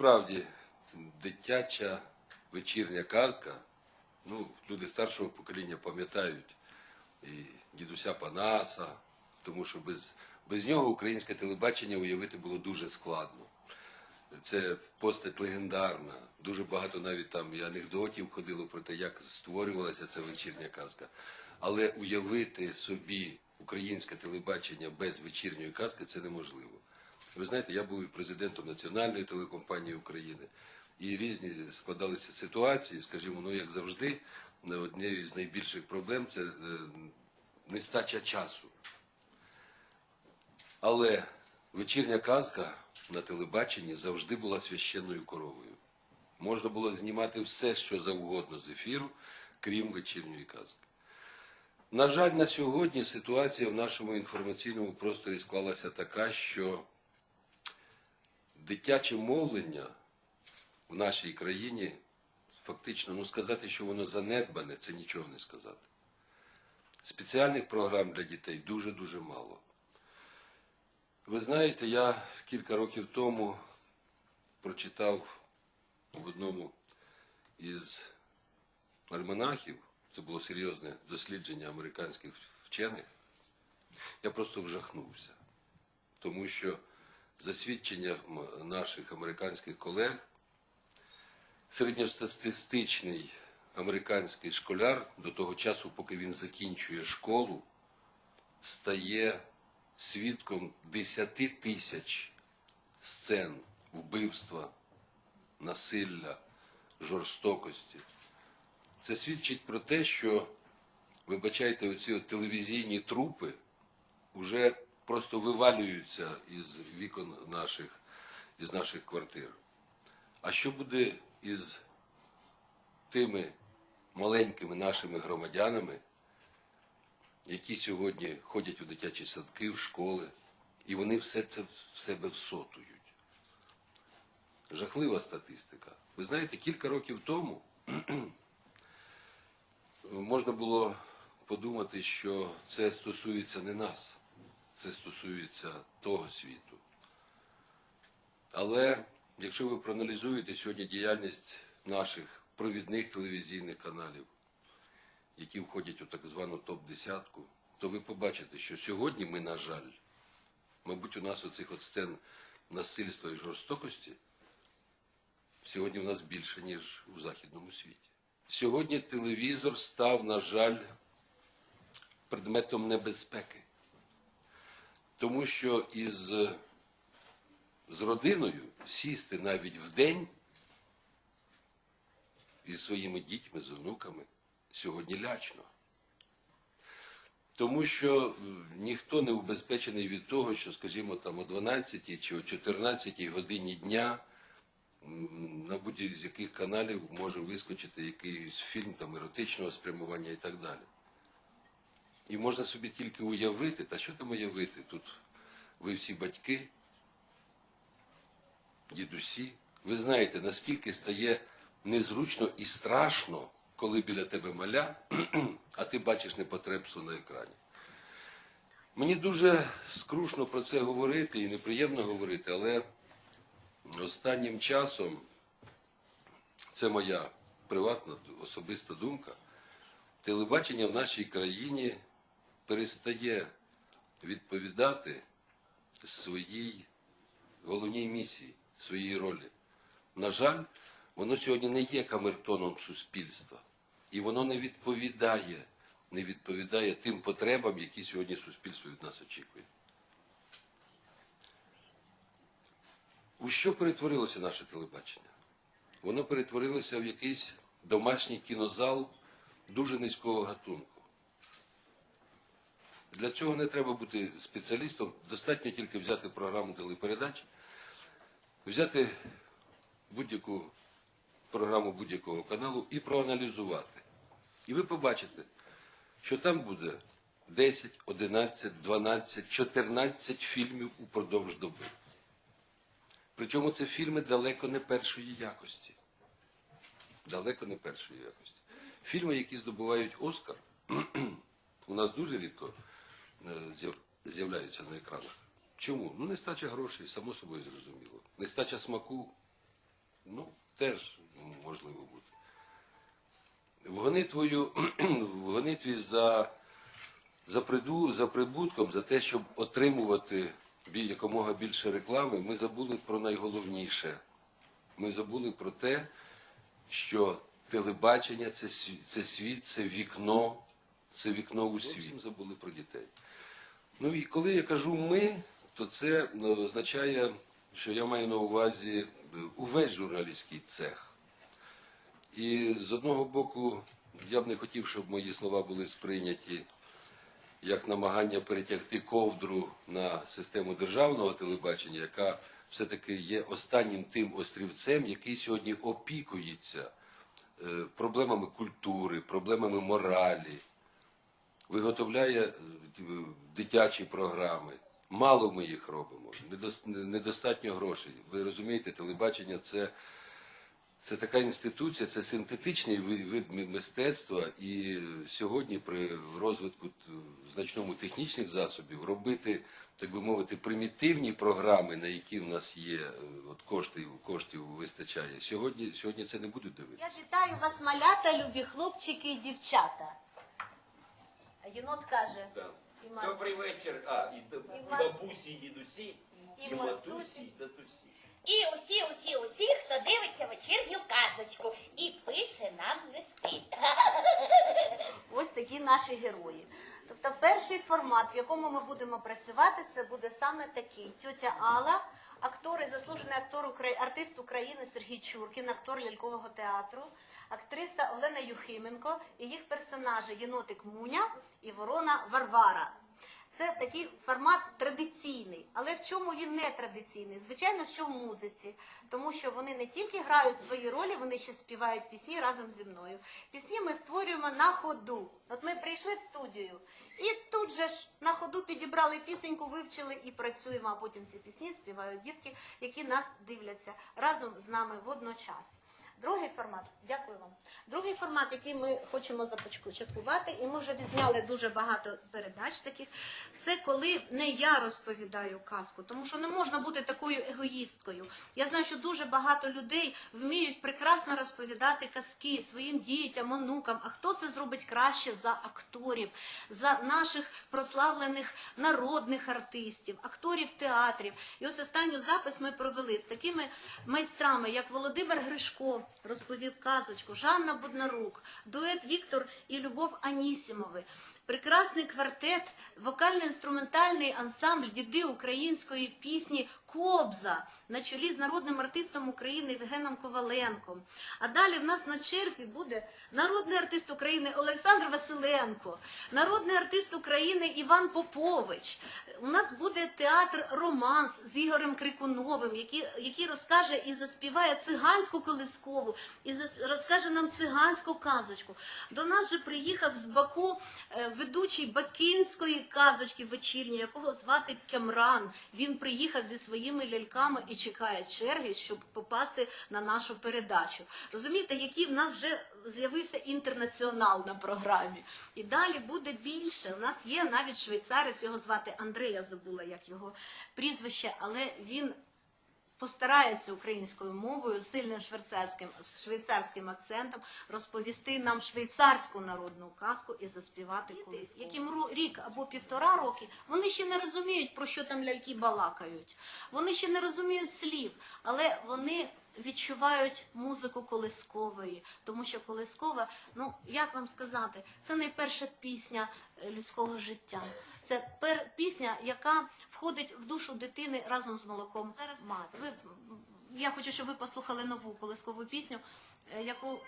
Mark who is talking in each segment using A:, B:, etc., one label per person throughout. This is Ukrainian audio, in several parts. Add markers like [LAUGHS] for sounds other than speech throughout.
A: Справді, дитяча вечірня казка, ну, люди старшого покоління пам'ятають і дідуся Панаса, тому що без, без нього українське телебачення уявити було дуже складно. Це постать легендарна. Дуже багато навіть там і анекдотів ходило про те, як створювалася ця вечірня казка. Але уявити собі українське телебачення без вечірньої казки це неможливо. Ви знаєте, я був і президентом Національної телекомпанії України, і різні складалися ситуації, скажімо, ну як завжди, однією з найбільших проблем це е, нестача часу. Але вечірня казка на телебаченні завжди була священною коровою. Можна було знімати все, що завгодно з ефіру, крім вечірньої казки. На жаль, на сьогодні ситуація в нашому інформаційному просторі склалася така, що дитяче мовлення в нашій країні фактично, ну сказати, що воно занедбане, це нічого не сказати. Спеціальних програм для дітей дуже-дуже мало. Ви знаєте, я кілька років тому прочитав в одному із альманахів, це було серйозне дослідження американських вчених, я просто вжахнувся. Тому що за свідченням наших американських колег, середньостатистичний американський школяр до того часу, поки він закінчує школу, стає свідком 10 тисяч сцен вбивства, насилля, жорстокості. Це свідчить про те, що, вибачайте, оці телевізійні трупи вже просто вивалюються із вікон наших, із наших квартир. А що буде із тими маленькими нашими громадянами, які сьогодні ходять у дитячі садки, в школи, і вони все це в себе всотують? Жахлива статистика. Ви знаєте, кілька років тому [CLEARS THROAT] можна було подумати, що це стосується не нас, це стосується того світу. Але якщо ви проаналізуєте сьогодні діяльність наших провідних телевізійних каналів, які входять у так звану топ-десятку, то ви побачите, що сьогодні ми, на жаль, мабуть, у нас оцих от сцен насильства і жорстокості сьогодні у нас більше, ніж у західному світі. Сьогодні телевізор став, на жаль, предметом небезпеки. Тому що із, з родиною сісти навіть в день із своїми дітьми, з онуками сьогодні лячно. Тому що е, ніхто не убезпечений від того, що, скажімо, там о 12 чи о 14 годині дня на будь-який з яких каналів може вискочити якийсь фільм там, еротичного спрямування і так далі. І можна собі тільки уявити, та що там уявити? Тут ви всі батьки, дідусі. Ви знаєте, наскільки стає незручно і страшно, коли біля тебе маля, [CLEARS THROAT] а ти бачиш непотребство на екрані. Мені дуже скрушно про це говорити і неприємно говорити, але останнім часом це моя приватна особиста думка. Телебачення в нашій країні перестає відповідати своїй головній місії, своїй ролі. На жаль, воно сьогодні не є камертоном суспільства, і воно не відповідає, не відповідає тим потребам, які сьогодні суспільство від нас очікує. У що перетворилося наше телебачення? Воно перетворилося в якийсь домашній кінозал дуже низького гатунку. Для цього не треба бути спеціалістом, достатньо тільки взяти програму телепередач, взяти будь-яку програму будь-якого каналу і проаналізувати. І ви побачите, що там буде 10, 11, 12, 14 фільмів упродовж доби. Причому це фільми далеко не першої якості. Далеко не першої якості. Фільми, які здобувають Оскар, [CLEARS THROAT] у нас дуже рідко з'являються на екранах. Чому? Ну, нестача грошей, само собою зрозуміло. Нестача смаку Ну, теж можливо бути. В гонитвою, [CLEARS THROAT] в гонитві за, за, приду, за прибутком, за те, щоб отримувати якомога більше реклами, ми забули про найголовніше. Ми забули про те, що телебачення це, сві- це світ, це вікно, це вікно у світ. Зовсім забули про дітей. Ну і коли я кажу ми, то це е, означає, що я маю на увазі е, увесь журналістський цех. І з одного боку, я б не хотів, щоб мої слова були сприйняті як намагання перетягти ковдру на систему державного телебачення, яка все-таки є останнім тим острівцем, який сьогодні опікується е, проблемами культури, проблемами моралі, виготовляє дитячі програми. Мало ми їх робимо, недос- недостатньо грошей. Ви розумієте, телебачення це, це така інституція, це синтетичний ви- вид мистецтва, і сьогодні при розвитку значному технічних засобів робити, так би мовити, примітивні програми, на які в нас є е, от коштів, коштів вистачає. Сьогодні, сьогодні це не будуть дивитися.
B: Я вітаю вас, малята, любі хлопчики і дівчата. Єнот каже,
C: Так.
B: І ма-
C: Добрий вечір. А, і, д-
B: І
C: і
B: ма-
C: бабусі, і дідусі,
B: І
C: і,
B: матусі.
C: матусі, і татусі.
D: І усі, усі, усі, хто дивиться вечірню казочку і пише нам листи. [LAUGHS]
B: ось такі наші герої. Тобто перший формат, в якому ми будемо працювати, це буде саме такий. Тьотя Алла, актори, заслужений актор, артист України Сергій Чуркін, актор лялькового театру, актриса Олена Юхименко і їх персонажі Єнотик Муня і Ворона Варвара. Це такий формат традиційний, але в чому він не традиційний? Звичайно, що в музиці, тому що вони не тільки грають свої ролі, вони ще співають пісні разом зі мною. Пісні ми створюємо на ходу. От ми прийшли в студію, і тут же ж на ходу підібрали пісеньку, вивчили і працюємо. А потім ці пісні співають дітки, які нас дивляться разом з нами водночас. Другий формат, дякую вам. Другий формат, який ми хочемо започаткувати, і ми вже відзняли дуже багато передач таких. Це коли не я розповідаю казку, тому що не можна бути такою егоїсткою. Я знаю, що дуже багато людей вміють прекрасно розповідати казки своїм дітям, онукам. А хто це зробить краще за акторів, за наших прославлених народних артистів, акторів театрів? І ось останню запис ми провели з такими майстрами, як Володимир Гришко розповів казочку, Жанна Буднарук, дует Віктор і Любов Анісімови. Прекрасний квартет, вокально-інструментальний ансамбль діди української пісні Кобза на чолі з народним артистом України Євгеном Коваленком. А далі в нас на черзі буде народний артист України Олександр Василенко, народний артист України Іван Попович. У нас буде театр Романс з Ігорем Крикуновим, який, який розкаже і заспіває циганську колискову, і розкаже нам циганську казочку. До нас же приїхав з Баку е, ведучий бакинської казочки вечірньої, якого звати Кемран. Він приїхав зі своїми ляльками і чекає черги, щоб попасти на нашу передачу. Розумієте, який в нас вже з'явився інтернаціонал на програмі. І далі буде більше. У нас є навіть швейцарець, його звати Андрей, я забула, як його прізвище, але він постарається українською мовою, сильним швейцарським, швейцарським акцентом розповісти нам швейцарську народну казку і заспівати колись. Яким рік або півтора роки, вони ще не розуміють, про що там ляльки балакають. Вони ще не розуміють слів, але вони відчувають музику колискової, тому що колискова, ну як вам сказати, це найперша пісня е, людського життя. Це пер пісня, яка входить в душу дитини разом з молоком. Зараз мати. Ви я хочу, щоб ви послухали нову колискову пісню, е, яку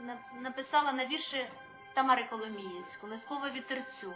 B: на- написала на вірші Тамари Коломієць, колискова вітерцю.